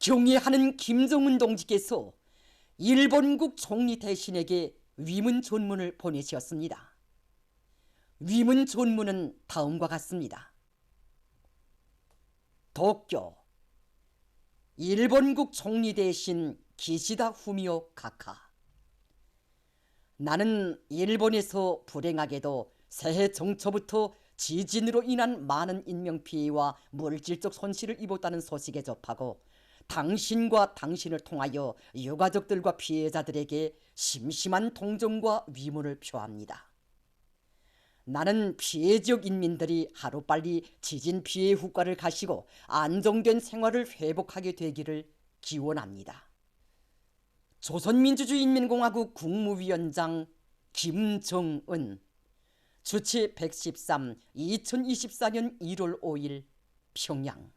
경애하는 김정은 동지께서 일본국 총리 대신에게 위문 존문을 보내셨습니다. 위문 존문은 다음과 같습니다. 도쿄 일본국 총리 대신 기시다 후미오 카카 나는 일본에서 불행하게도 새해 정초부터 지진으로 인한 많은 인명피해와 물질적 손실을 입었다는 소식에 접하고 당신과 당신을 통하여 유가족들과 피해자들에게 심심한 동정과 위문을 표합니다. 나는 피해 지역 인민들이 하루빨리 지진 피해 후과를 가시고 안정된 생활을 회복하게 되기를 기원합니다. 조선민주주의인민공화국 국무위원장 김정은 주치 113 2024년 1월 5일 평양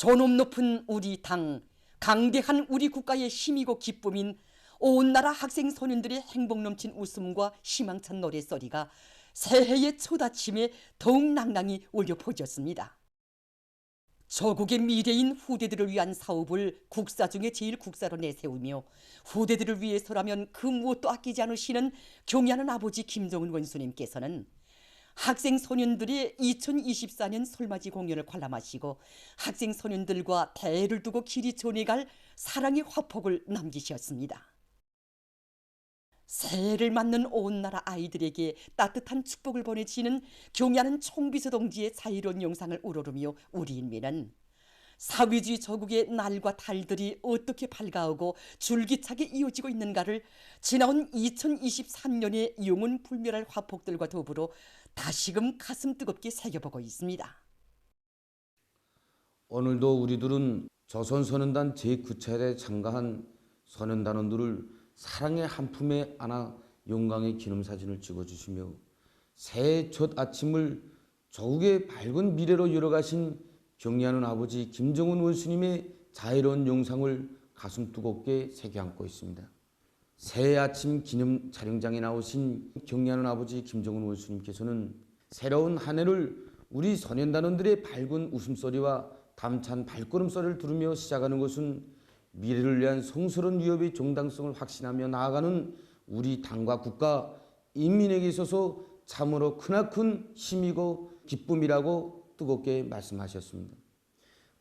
존엄 높은 우리 당, 강대한 우리 국가의 힘이고 기쁨인 온 나라 학생 소년들의 행복 넘친 웃음과 희망찬 노래소리가 새해의 첫 아침에 더욱 낭낭히 울려 퍼졌습니다. 조국의 미래인 후대들을 위한 사업을 국사 중에 제일 국사로 내세우며 후대들을 위해서라면 그 무엇도 아끼지 않으시는 경의하는 아버지 김정은 원수님께서는 학생 소년들의 2024년 설맞이 공연을 관람하시고 학생 소년들과 대를 두고 길이 전해갈 사랑의 화폭을 남기셨습니다. 새해를 맞는 온 나라 아이들에게 따뜻한 축복을 보내시는 경의하는 총비서 동지의 자유로운 영상을 우러르며 우리 인민은 사회주의 저국의 날과 달들이 어떻게 밝아오고 줄기차게 이어지고 있는가를 지나온 2023년의 영혼 불멸할 화폭들과 더불어 다시금 가슴 뜨겁게 새겨보고 있습니다. 오늘도 우리들은 조선 선언단 제9차례 참가한 선언단원들을 사랑의 한 품에 안아 영광의 기념사진을 찍어주시며 새해 첫 아침을 조국의 밝은 미래로 열어가신 경리하는 아버지 김정은 원수님의 자애로운 영상을 가슴 뜨겁게 새겨안고 있습니다. 새해 아침 기념 촬영장에 나오신 경리하는 아버지 김정은 원수님께서는 새로운 한 해를 우리 소년단원들의 밝은 웃음소리와 담찬 발걸음소리를 들으며 시작하는 것은 미래를 위한 성스러운 위협의 정당성을 확신하며 나아가는 우리 당과 국가, 인민에게 있어서 참으로 크나큰 힘이고 기쁨이라고 뜨겁게 말씀하셨습니다.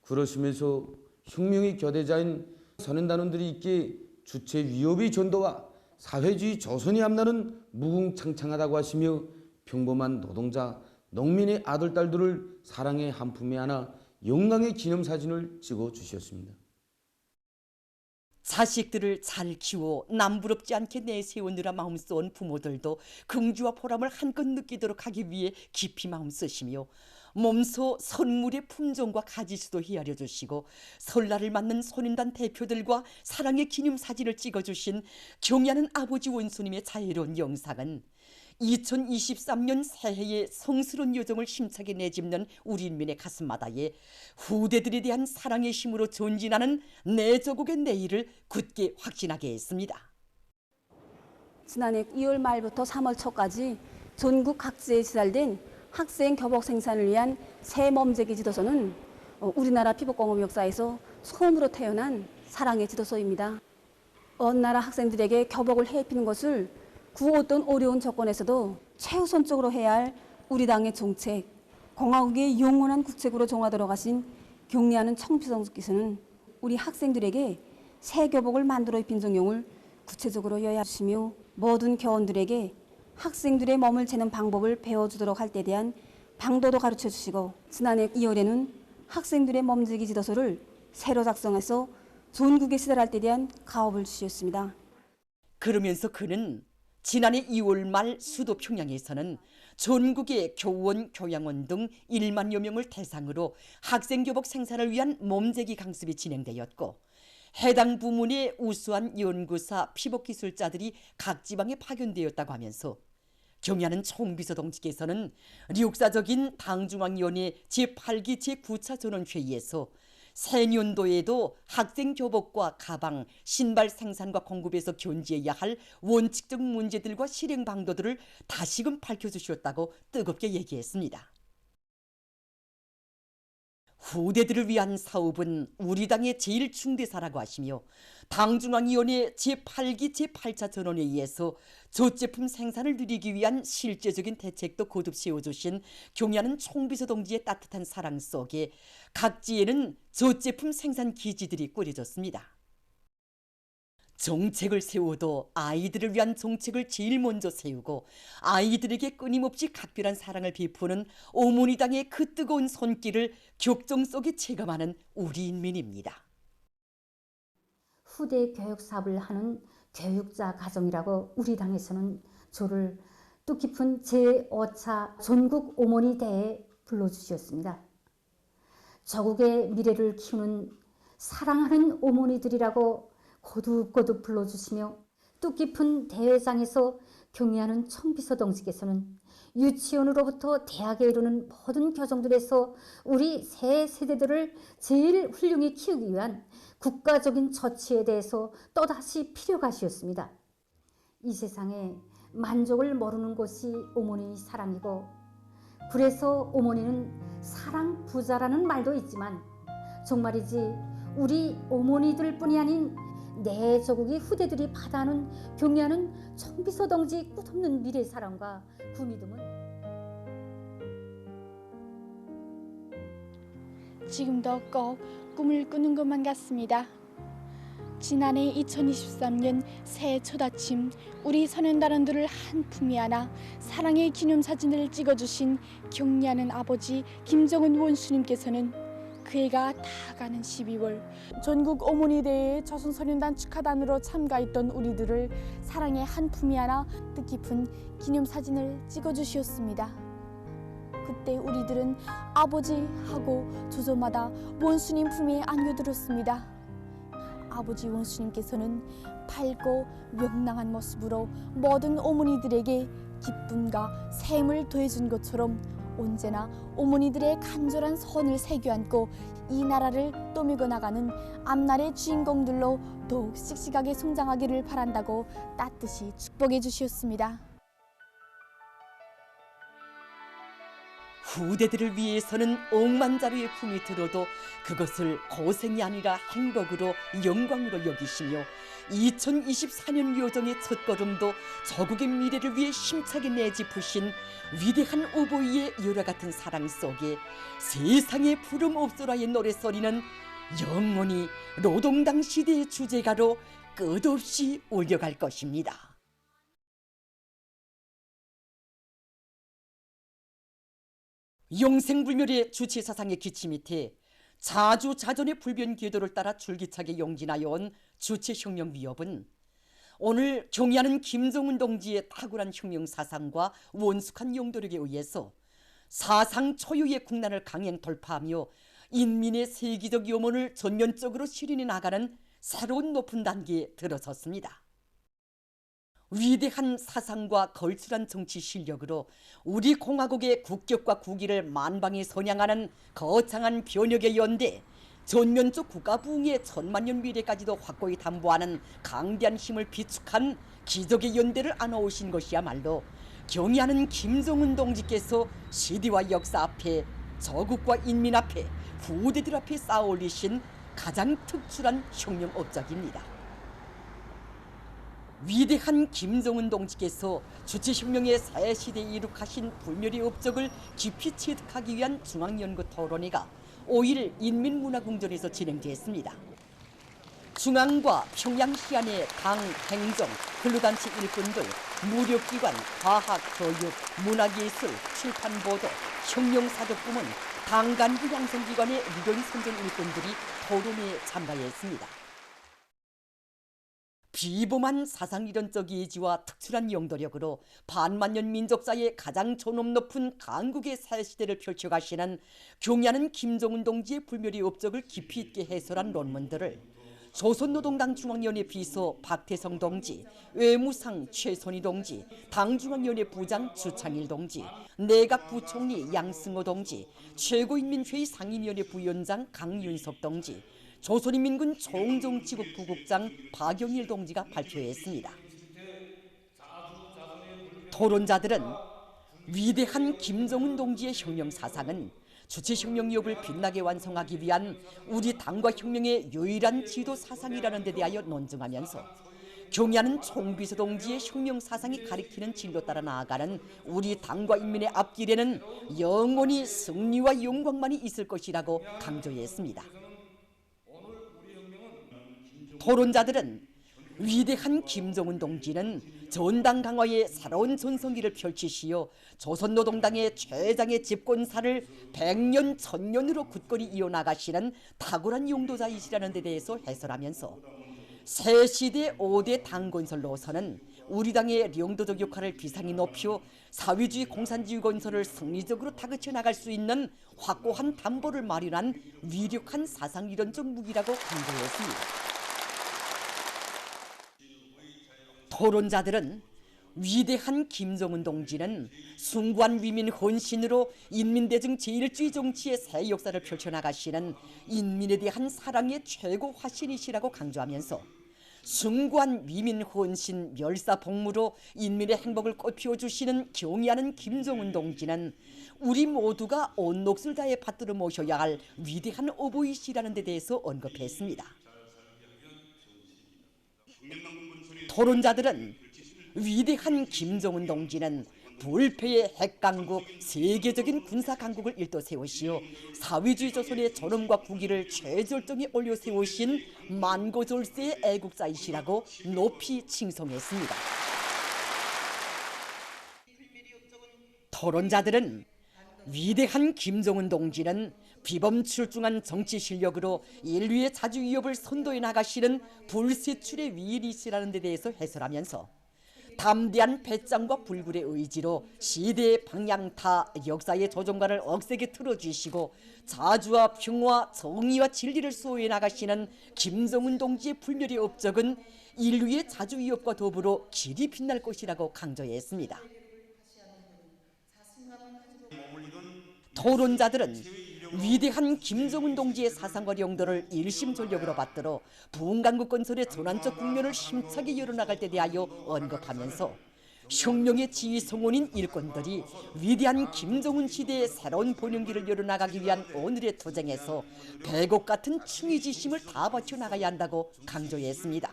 그러시면서 혁명의 교대자인 선언단원들이 있기에 주체 위협의 전도와 사회주의 조선이 앞나는 무궁창창하다고 하시며 평범한 노동자, 농민의 아들, 딸들을 사랑의 한 품에 안아 영광의 기념사진을 찍어 주셨습니다. 자식들을 잘 키워 남부럽지 않게 내세우느라 마음 쏜 부모들도 긍지와 보람을 한껏 느끼도록 하기 위해 깊이 마음 쓰시며 몸소 선물의 품종과 가지수도 헤아려 주시고 설날을 맞는 손인단 대표들과 사랑의 기념 사진을 찍어주신 경의하는 아버지 원수님의 자애로운 영상은 2023년 새해의 성스러운 요정을 힘차게 내짚는 우리 인민의 가슴마다에 후대들에 대한 사랑의 힘으로 전진하는 내 조국의 내일을 굳게 확신하게 했습니다. 지난해 2월 말부터 3월 초까지 전국 각지에 지달된 학생 교복 생산을 위한 새 몸재기 지도서는 어, 우리나라 피복공업 역사에서 처음으로 태어난 사랑의 지도서입니다. 먼 나라 학생들에게 교복을 해입히는 것을 구 어떤 어려운 조건에서도 최우선적으로 해야 할 우리 당의 정책, 공화국의 영원한 국책으로 정하도록 하신 경리하는 청피성께서는 우리 학생들에게 새 교복을 만들어 입힌 정용을 구체적으로 여야하시며 모든 교원들에게 학생들의 몸을 재는 방법을 배워주도록 할 때 대한 방도도 가르쳐 주시고 지난해 2월에는 학생들의 몸지기 지도서를 새로 작성해서 전국에 시달할 때 대한 가업을 주셨습니다. 그러면서 그는 지난해 2월 말 수도 평양에서는 전국의 교원, 교양원 등 1만여 명을 대상으로 학생 교복 생산을 위한 몸재기 강습이 진행되었고 해당 부문의 우수한 연구사, 피복 기술자들이 각 지방에 파견되었다고 하면서 경의하는 총비서 동지께서는 역사적인 당중앙위원회 제8기 제9차 전원회의에서 새년도에도 학생 교복과 가방, 신발 생산과 공급에서 견지해야 할 원칙적 문제들과 실행 방도들을 다시금 밝혀주셨다고 뜨겁게 얘기했습니다. 후대들을 위한 사업은 우리 당의 제일 중대사라고 하시며 당중앙위원회 제8기 제8차 전원에 의해서 조제품 생산을 누리기 위한 실제적인 대책도 거듭 세워주신 경야는 총비서 동지의 따뜻한 사랑 속에 각지에는 조제품 생산 기지들이 꾸려졌습니다. 정책을 세워도 아이들을 위한 정책을 제일 먼저 세우고 아이들에게 끊임없이 각별한 사랑을 베푸는 어머니당의 그 뜨거운 손길을 격정 속에 체감하는 우리 인민입니다. 후대 교육 사업을 하는 교육자 가정이라고 우리 당에서는 저를 뜻깊은 제5차 전국 어머니 대회에 불러주셨습니다. 저국의 미래를 키우는 사랑하는 어머니들이라고 거듭거듭 불러주시며 뜻깊은 대회장에서 경의하는 청비서 동지께서는 유치원으로부터 대학에 이르는 모든 교정들에서 우리 새 세대들을 제일 훌륭히 키우기 위한 국가적인 처치에 대해서 또다시 필요가시였습니다. 이 세상에 만족을 모르는 것이 어머니 사랑이고 그래서 어머니는 사랑 부자라는 말도 있지만 정말이지 우리 어머니들 뿐이 아닌 내 조국의 후대들이 받아하는 경의하는 청비서 동지 끝없는 미래 사랑과 그 믿음은 지금도 꼭 꿈을 꾸는 것만 같습니다. 지난해 2023년 새해 첫 아침 우리 선현단원들을 한 품에 안아 사랑의 기념사진을 찍어주신 경리하는 아버지 김정은 원수님께서는 그 해가 다 가는 12월 전국 어머니 대회에 조선선현단 축하단으로 참가했던 우리들을 사랑의 한 품에 안아 뜻깊은 기념사진을 찍어주셨습니다. 그때 우리들은 아버지 하고 조조마다 원수님 품에 안겨들었습니다. 아버지 원수님께서는 밝고 명랑한 모습으로 모든 어머니들에게 기쁨과 샘을 더해준 것처럼 언제나 어머니들의 간절한 손을 새겨 안고 이 나라를 떠밀고 나가는 앞날의 주인공들로 더욱 씩씩하게 성장하기를 바란다고 따뜻이 축복해 주셨습니다. 후대들을 위해서는 억만자루의 품이 들어도 그것을 고생이 아니라 행복으로 영광으로 여기시며 2024년 요정의 첫걸음도 저국의 미래를 위해 힘차게 내짚으신 위대한 오보이의 열화 같은 사랑 속에 세상에 부름 없소라의 노래소리는 영원히 노동당 시대의 주제가로 끝없이 울려갈 것입니다. 영생불멸의 주체 사상의 기치 밑에 자주자전의 불변 궤도를 따라 줄기차게 용진하여 온 주체 혁명 위협은 오늘 경의하는 김정은 동지의 탁월한 혁명 사상과 원숙한 용도력에 의해서 사상 초유의 국난을 강행 돌파하며 인민의 세계적 염원을 전면적으로 실현해 나가는 새로운 높은 단계에 들어섰습니다. 위대한 사상과 걸출한 정치 실력으로 우리 공화국의 국격과 국위를 만방에 선양하는 거창한 변혁의 연대, 전면적 국가 부흥의 천만년 미래까지도 확고히 담보하는 강대한 힘을 비축한 기적의 연대를 안아오신 것이야말로 경의하는 김정은 동지께서 시대와 역사 앞에 저국과 인민 앞에 후대들 앞에 쌓아올리신 가장 특출한 혁명 업적입니다. 위대한 김정은 동지께서 주체혁명의 새 시대에 이룩하신 불멸의 업적을 깊이 체득하기 위한 중앙연구 토론회가 5일 인민문화궁전에서 진행됐습니다. 중앙과 평양 시 안의 당, 행정, 근로단체 일꾼들, 무력기관, 과학, 교육, 문화예술, 출판보도, 혁명사적부문, 당 간부 양성기관의 유견 선전 일꾼들이 토론회에 참가했습니다. 비범한 사상이론적 예지와 특출한 용도력으로 반만년 민족사의 가장 존엄 높은 강국의 사시대를 펼쳐가시는 경야는 김정은 동지의 불멸의 업적을 깊이 있게 해설한 논문들을 조선노동당 중앙위원회 비서 박태성 동지, 외무상 최선희 동지, 당중앙위원회 부장 주창일 동지, 내각 부총리 양승호 동지, 최고인민회의 상임위원회 부위원장 강윤석 동지, 조선인민군 총정치국 부국장 박영일 동지가 발표했습니다. 토론자들은 위대한 김정은 동지의 혁명 사상은 주체혁명 위협을 빛나게 완성하기 위한 우리 당과 혁명의 유일한 지도 사상이라는 데 대하여 논증하면서 경야는 총비서 동지의 혁명 사상이 가리키는 진로 따라 나아가는 우리 당과 인민의 앞길에는 영원히 승리와 영광만이 있을 것이라고 강조했습니다. 토론자들은 위대한 김정은 동지는 전당 강화의 새로운 전성기를 펼치시어 조선노동당의 최장의 집권사를 백년 천년으로 굳건히 이어나가시는 탁월한 용도자이시라는 데 대해서 해설하면서 새 시대 5대 당건설로서는 우리 당의 영도적 역할을 비상히 높여 사회주의 공산주의 건설을 승리적으로 다그쳐 나갈 수 있는 확고한 담보를 마련한 위력한 사상 이론적 무기라고 강조했습니다. 토론자들은 위대한 김정은 동지는 숭고한 위민 헌신으로 인민대중 제1주의 정치의 새 역사를 펼쳐나가시는 인민에 대한 사랑의 최고 화신이시라고 강조하면서 숭고한 위민 헌신 멸사 복무로 인민의 행복을 꽃피워 주시는 경의하는 김정은 동지는 우리 모두가 온 몫을 다해 받들어 모셔야 할 위대한 어버이시라는 데 대해서 언급했습니다. 토론자들은 위대한 김정은 동지는 불패의 핵강국, 세계적인 군사 강국을 일도 세우시어 사회주의 조선의 존엄과 국위를 최절정에 올려 세우신 만고졸세의 애국자이시라고 높이 칭송했습니다. 토론자들은 위대한 김정은 동지는 비범출중한 정치 실력으로 인류의 자주 위협을 선도해 나가시는 불세출의 위일이시라는 데 대해서 해설하면서 담대한 배짱과 불굴의 의지로 시대의 방향타 역사의 조종관을 억세게 틀어주시고 자주와 평화 정의와 진리를 수호해 나가시는 김정은 동지의 불멸의 업적은 인류의 자주 위협과 더불어 길이 빛날 것이라고 강조했습니다. 토론자들은 위대한 김정은 동지의 사상과 용도를 일심전력으로 받들어 부흥강국 건설의 전환적 국면을 힘차게 열어나갈 때 대하여 언급하면서 혁명의 지휘 성원인 일꾼들이 위대한 김정은 시대의 새로운 본영기를 열어나가기 위한 오늘의 투쟁에서 배곡 같은 충의지심을 다 바쳐 나가야 한다고 강조했습니다.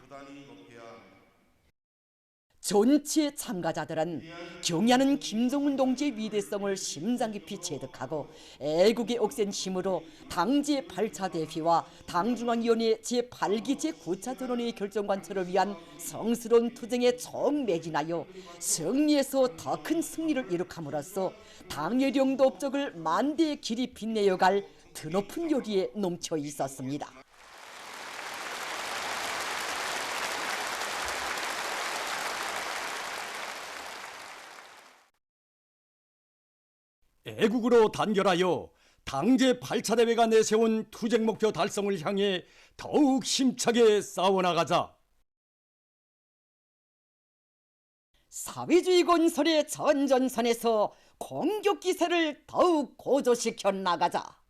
전체 참가자들은 경의하는 김정은 동지의 위대성을 심장 깊이 체득하고 애국의 억센 힘으로 당제 8차 대회와 당중앙위원회 제8기 제9차 전원의 결정관철을 위한 성스러운 투쟁에 정매진하여 승리에서 더 큰 승리를 이룩함으로써 당의 영도 업적을 만대의 길이 빛내어갈 드높은 요리에 넘쳐 있었습니다. 애국으로 단결하여 당제 8차 대회가 내세운 투쟁 목표 달성을 향해 더욱 힘차게 싸워나가자. 사회주의 건설의 전전선에서 공격 기세를 더욱 고조시켜 나가자.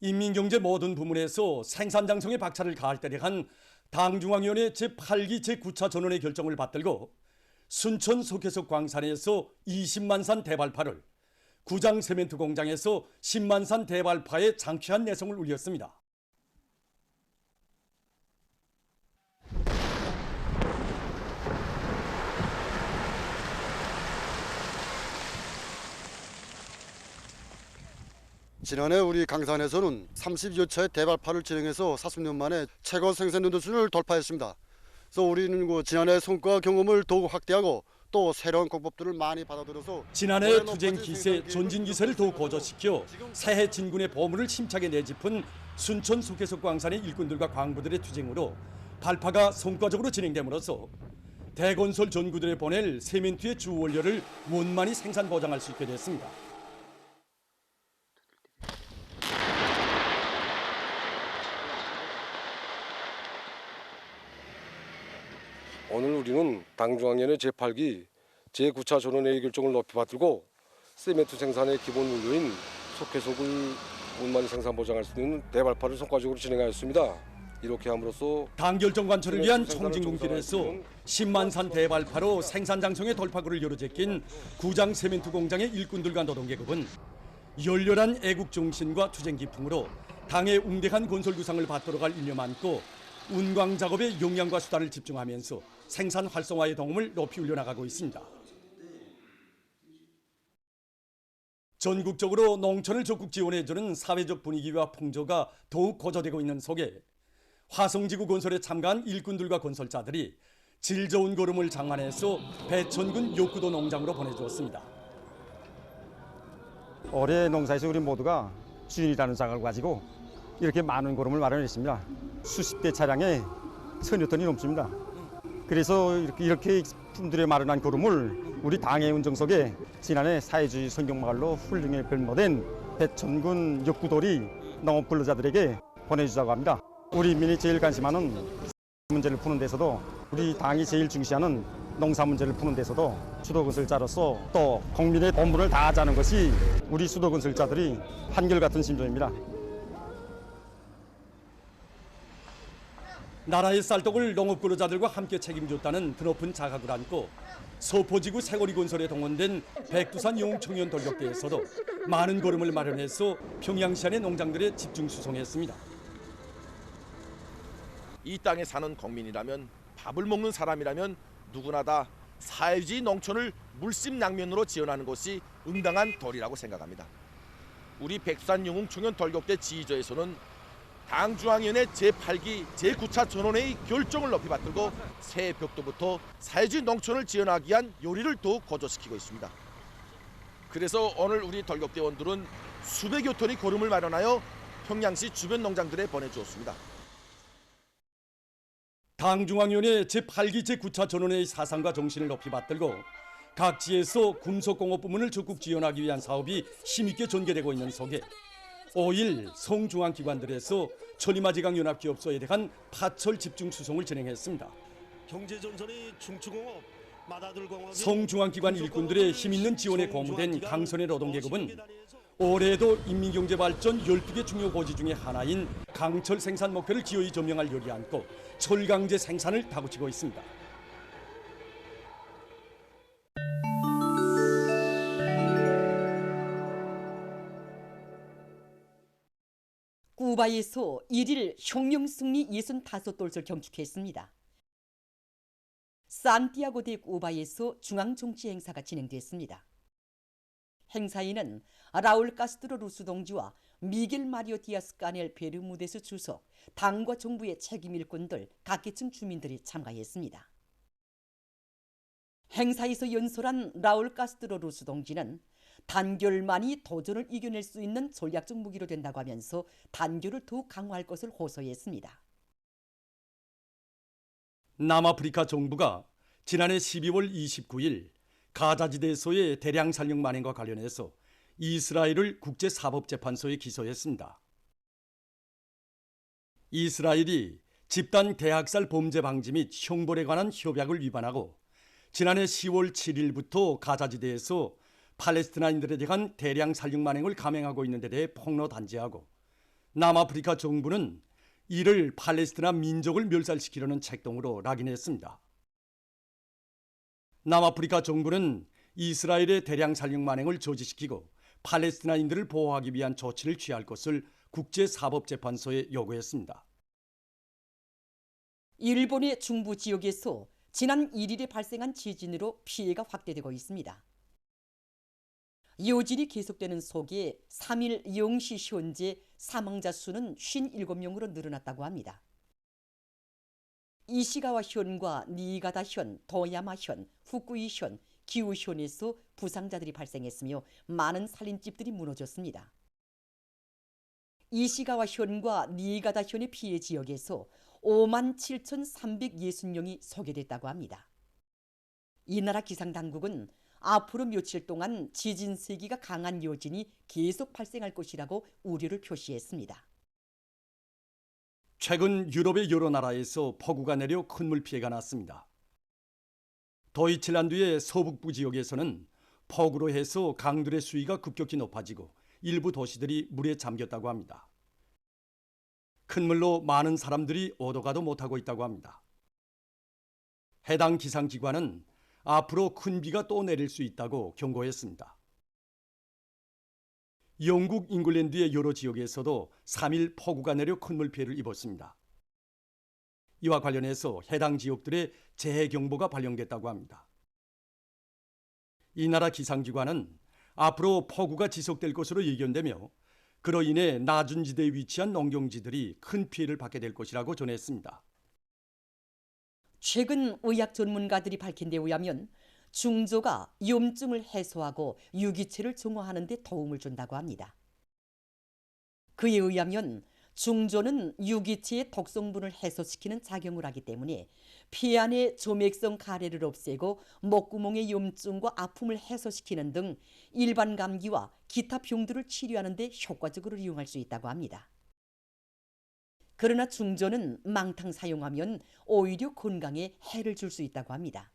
인민경제 모든 부문에서 생산 장성에 박차를 가할 때를 한 당중앙위원회 제8기 제9차 전원의 결정을 받들고 순천 속해석 광산에서 20만 산 대발파를 구장 세멘트 공장에서 10만 산 대발파에 장취한 내성을 울렸습니다. 지난해 우리 강산에서는 30여 차의 대발파를 진행해서 40년 만에 최고 생산 수준을 돌파했습니다. 그래서 우리는 그 지난해 성과 경험을 더욱 확대하고 또 새로운 공법들을 많이 받아들여서 지난해 투쟁 기세, 전진 기세를 더욱 고조시켜 새해 진군의 보물을 힘차게 내짚은 순천 속해석 광산의 일꾼들과 광부들의 투쟁으로 발파가 성과적으로 진행됨으로써 대건설 전구들에 보낼 세멘트의 주 원료를 원만히 생산 보장할 수 있게 됐습니다. 오늘 우리는 당중앙위원회 제8기 제9차 전원회의 결정을 높이 받들고 세멘트 생산의 기본 원료인 속해속을 원만히 생산 보장할 수 있는 대발파를 성과적으로 진행하였습니다. 이렇게 함으로써 당 결정 관철을 위한 생산을 청진공길에서 종사하는 10만 산 대발파로 생산 장성의 돌파구를 열어제낀 구장 세멘트 공장의 일꾼들과 노동 계급은 열렬한 애국 정신과 투쟁 기풍으로 당의 웅대한 건설 구상을 받들어 갈 일념 안고 운광 작업에 용량과 수단을 집중하면서 생산 활성화의 동음을 높이 올려나가고 있습니다. 전국적으로 농촌을 적극 지원해주는 사회적 분위기와 풍조가 더욱 고조되고 있는 속에 화성지구 건설에 참가한 일꾼들과 건설자들이 질 좋은 걸음을 장만해서 배천군 욕구도 농장으로 보내주었습니다. 올해 농사에서 우리 모두가 주인이라는 장을 가지고 이렇게 많은 고름을 마련했습니다. 수십 대 차량에 천여 톤이 넘습니다. 그래서 이렇게, 이렇게 품들에 마련한 고름을 우리 당의 운정석에 지난해 사회주의 성경마을로 훌륭히 별모된 배천군 역구돌이 농업 근로자들에게 보내주자고 합니다. 우리 인민이 제일 관심하는 문제를 푸는 데서도 우리 당이 제일 중시하는 농사 문제를 푸는 데서도 수도건설자로서 또 국민의 본분을 다하자는 것이 우리 수도건설자들이 한결같은 심정입니다. 나라의 쌀떡을 농업 근로자들과 함께 책임졌다는 드높은 자각을 안고 서포지구 세거리 건설에 동원된 백두산 용청년 돌격대에서도 많은 걸음을 마련해서 평양시 안의 농장들에 집중 수송했습니다. 이 땅에 사는 국민이라면 밥을 먹는 사람이라면 누구나 다 사회주의 농촌을 물심양면으로 지원하는 것이 응당한 도리라고 생각합니다. 우리 백산 영웅 청년 돌격대 지휘조에서는 당중앙위원회 제8기 제9차 전원회의 결정을 높이 받들고 새해 벽도부터 사회주의 농촌을 지원하기 위한 요리를 더욱 고조시키고 있습니다. 그래서 오늘 우리 돌격대원들은 수백여 톤의 고름을 마련하여 평양시 주변 농장들에 보내주었습니다. 당중앙위원회 제8기 제9차 전원회의 사상과 정신을 높이 받들고 각 지에서 금속공업 부문을 적극 지원하기 위한 사업이 힘있게 전개되고 있는 속에 5일 성중앙기관들에서 천리마지강 연합기업소에 대한 파철 집중 수송을 진행했습니다. 경제전선의 중추공업 성중앙기관 일꾼들의 힘있는 지원에 고무된 강선의 노동계급은 올해에도 인민경제발전 12개 중요 고지 중의 하나인 강철 생산 목표를 기어이 점령할 열이 안고 철강제 생산을 다구치고 있습니다. 쿠바에서 1일 혁명승리 65돌을 경축했습니다. 산티아고 대 쿠바에서 중앙정치 행사가 진행됐습니다. 행사에는 라울 카스트로 루스 동지와 미겔 마리오 디아스 까넬 베르무데스 주석, 당과 정부의 책임 일꾼들, 각계층 주민들이 참가했습니다. 행사에서 연설한 라울 카스트로 루스 동지는 단결만이 도전을 이겨낼 수 있는 전략적 무기로 된다고 하면서 단결을 더욱 강화할 것을 호소했습니다. 남아프리카 정부가 지난해 12월 29일 가자지대에서의 대량 살령 만행과 관련해서 이스라엘을 국제사법재판소에 기소했습니다. 이스라엘이 집단 대학살 범죄 방지 및 형벌에 관한 협약을 위반하고 지난해 10월 7일부터 가자지대에서 팔레스티나인들에 대한 대량 살육 만행을 감행하고 있는 데 대해 폭로 단죄하고 남아프리카 정부는 이를 팔레스티나 민족을 멸살시키려는 책동으로 낙인했습니다. 남아프리카 정부는 이스라엘의 대량 살육 만행을 저지시키고 팔레스티나인들을 보호하기 위한 조치를 취할 것을 국제사법재판소에 요구했습니다. 일본의 중부 지역에서 지난 1일에 발생한 지진으로 피해가 확대되고 있습니다. 요진이 계속되는 속에 3일 0시 현재 사망자 수는 57명으로 늘어났다고 합니다. 이시가와 현과 니가다 현, 도야마 현, 후쿠이 현, 기우 현에서 부상자들이 발생했으며 많은 살림집들이 무너졌습니다. 이시가와 현과 니가다 현의 피해 지역에서 5만 7,360명이 소개됐다고 합니다. 이 나라 기상당국은 앞으로 며칠 동안 지진 세기가 강한 요진이 계속 발생할 것이라고 우려를 표시했습니다. 최근 유럽의 여러 나라에서 폭우가 내려 큰 물 피해가 났습니다. 도이칠란드의 서북부 지역에서는 폭우로 해서 강들의 수위가 급격히 높아지고 일부 도시들이 물에 잠겼다고 합니다. 큰 물로 많은 사람들이 오도가도 못하고 있다고 합니다. 해당 기상기관은 앞으로 큰 비가 또 내릴 수 있다고 경고했습니다. 영국 잉글랜드의 여러 지역에서도 3일 폭우가 내려 큰물 피해를 입었습니다. 이와 관련해서 해당 지역들의 재해 경보가 발령됐다고 합니다. 이 나라 기상기관은 앞으로 폭우가 지속될 것으로 예견되며 그로 인해 낮은 지대에 위치한 농경지들이 큰 피해를 받게 될 것이라고 전했습니다. 최근 의학 전문가들이 밝힌 데 의하면 중조가 염증을 해소하고 유기체를 정화하는 데 도움을 준다고 합니다. 그에 의하면 중조는 유기체의 독성분을 해소시키는 작용을 하기 때문에 피 안의 조맥성 가래를 없애고 목구멍의 염증과 아픔을 해소시키는 등 일반 감기와 기타 병들을 치료하는 데 효과적으로 이용할 수 있다고 합니다. 그러나 중조는 망탕 사용하면 오히려 건강에 해를 줄 수 있다고 합니다.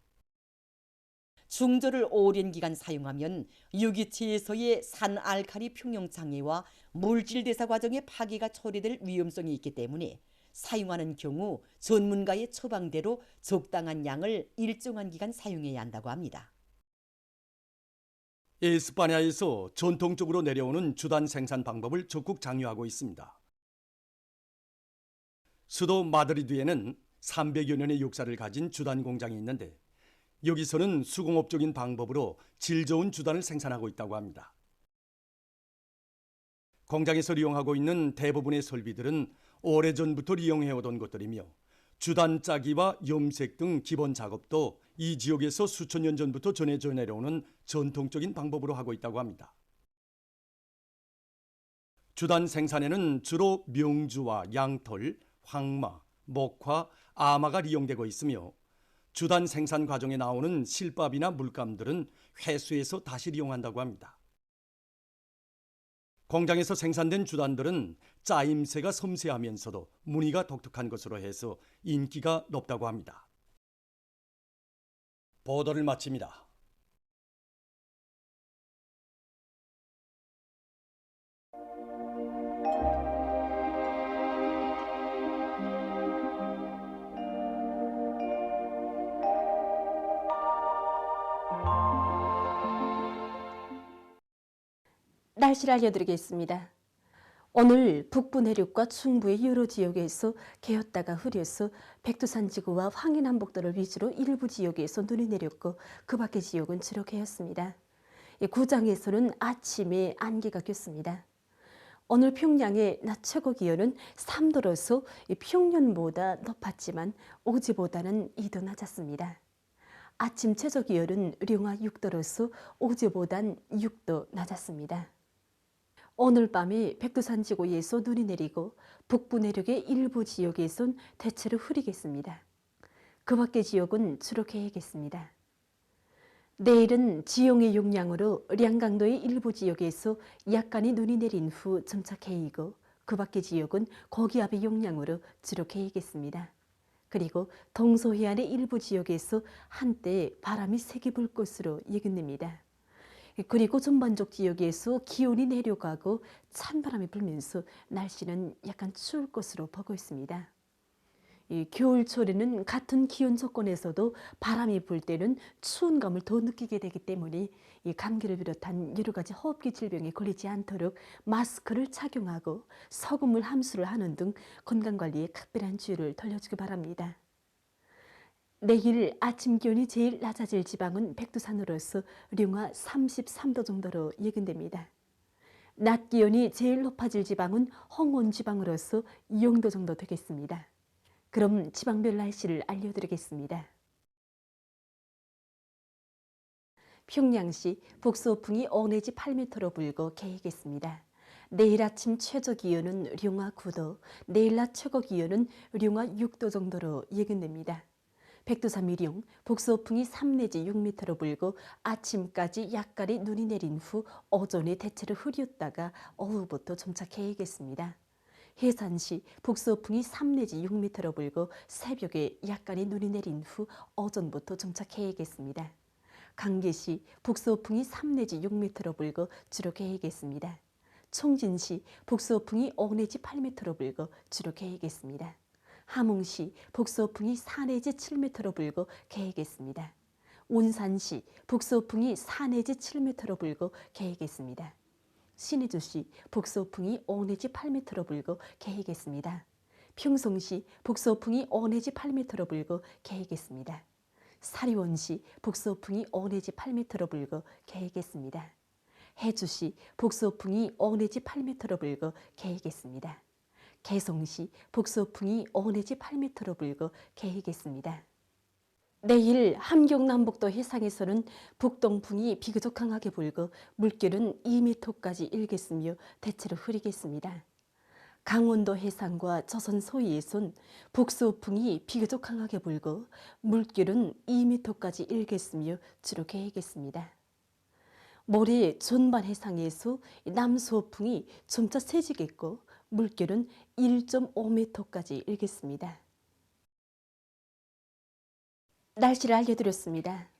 중조를 오랜 기간 사용하면 유기체에서의 산알칼리 평형 장애와 물질 대사 과정의 파괴가 초래될 위험성이 있기 때문에 사용하는 경우 전문가의 처방대로 적당한 양을 일정한 기간 사용해야 한다고 합니다. 에스파냐에서 전통적으로 내려오는 주단 생산 방법을 적극 장려하고 있습니다. 수도 마드리드에는 300여 년의 역사를 가진 주단 공장이 있는데 여기서는 수공업적인 방법으로 질 좋은 주단을 생산하고 있다고 합니다. 공장에서 이용하고 있는 대부분의 설비들은 오래전부터 이용해오던 것들이며 주단 짜기와 염색 등 기본 작업도 이 지역에서 수천 년 전부터 전해져 내려오는 전통적인 방법으로 하고 있다고 합니다. 주단 생산에는 주로 명주와 양털, 황마, 목화, 아마가 이용되고 있으며 주단 생산 과정에 나오는 실밥이나 물감들은 회수해서 다시 이용한다고 합니다. 공장에서 생산된 주단들은 짜임새가 섬세하면서도 무늬가 독특한 것으로 해서 인기가 높다고 합니다. 보도를 마칩니다. 날씨를 알려드리겠습니다. 오늘 북부 내륙과 중부의 여러 지역에서 개었다가 흐려서 백두산 지구와 황해남북도를 위주로 일부 지역에서 눈이 내렸고 그 밖의 지역은 주로 개었습니다. 구장에서는 아침에 안개가 꼈습니다. 오늘 평양의 낮 최고 기온은 3도로서 평년보다 높았지만 어제보다는 2도 낮았습니다. 아침 최저 기온은 령화 6도로서 어제보단 6도 낮았습니다. 오늘 밤에 백두산 지구에서 눈이 내리고 북부 내륙의 일부 지역에선 대체로 흐리겠습니다. 그 밖의 지역은 주로 개겠습니다. 내일은 지용의 용량으로 량강도의 일부 지역에서 약간의 눈이 내린 후 점차 개이고 그 밖의 지역은 고기압의 용량으로 주로 개이겠습니다. 그리고 동서해안의 일부 지역에서 한때 바람이 세게 불 것으로 예견됩니다. 그리고 전반적 지역에서 기온이 내려가고 찬바람이 불면서 날씨는 약간 추울 것으로 보고 있습니다. 이 겨울철에는 같은 기온 조건에서도 바람이 불 때는 추운 감을 더 느끼게 되기 때문에 이 감기를 비롯한 여러 가지 호흡기 질병에 걸리지 않도록 마스크를 착용하고 소금물 함수를 하는 등 건강관리에 각별한 주의를 돌려주기 바랍니다. 내일 아침 기온이 제일 낮아질 지방은 백두산으로서 령화 33도 정도로 예견됩니다. 낮 기온이 제일 높아질 지방은 홍원 지방으로서 2영도 정도 되겠습니다. 그럼 지방별 날씨를 알려드리겠습니다. 평양시 북소풍이 5 내지 8m로 불고 개이겠습니다. 내일 아침 최저 기온은 령화 9도, 내일 낮 최고 기온은 령화 6도 정도로 예견됩니다. 백두산 미령, 북소풍이 3 내지 6m로 불고 아침까지 약간의 눈이 내린 후 오전에 대체로 흐렸다가 오후부터 점차 개이겠습니다. 해산시 북소풍이 3 내지 6m로 불고 새벽에 약간의 눈이 내린 후 오전부터 점차 개이겠습니다. 강계시 북소풍이 3 내지 6m로 불고 주로 개이겠습니다. 총진시 북서풍이 5 내지 8m로 불고 주로 계획했습니다. 함흥시 북서풍이 4 내지 7m로 불고 계획했습니다. 온산시 북서풍이 4 내지 7m로 불고 계획했습니다. 신의주시 북서풍이 5 내지 8m로 불고 계획했습니다. 평송시 북서풍이 5 내지 8m로 불고 계획했습니다. 사리원시 북서풍이 5 내지 8m로 불고 계획했습니다. 해주시 북서풍이 5 내지 8m로 불고 계획했습니다. 개성시 북서풍이 5 내지 8m로 불고 계획했습니다. 내일 함경남북도 해상에서는 북동풍이 비교적 강하게 불고 물결은 2m까지 일겠으며 대체로 흐리겠습니다. 강원도 해상과 조선 소위에선 북서풍이 비교적 강하게 불고 물결은 2m까지 일겠으며 주로 계획했습니다. 모레 전반 해상에서 남서풍이 점차 세지겠고 물결은 1.5m까지 일겠습니다. 날씨를 알려드렸습니다.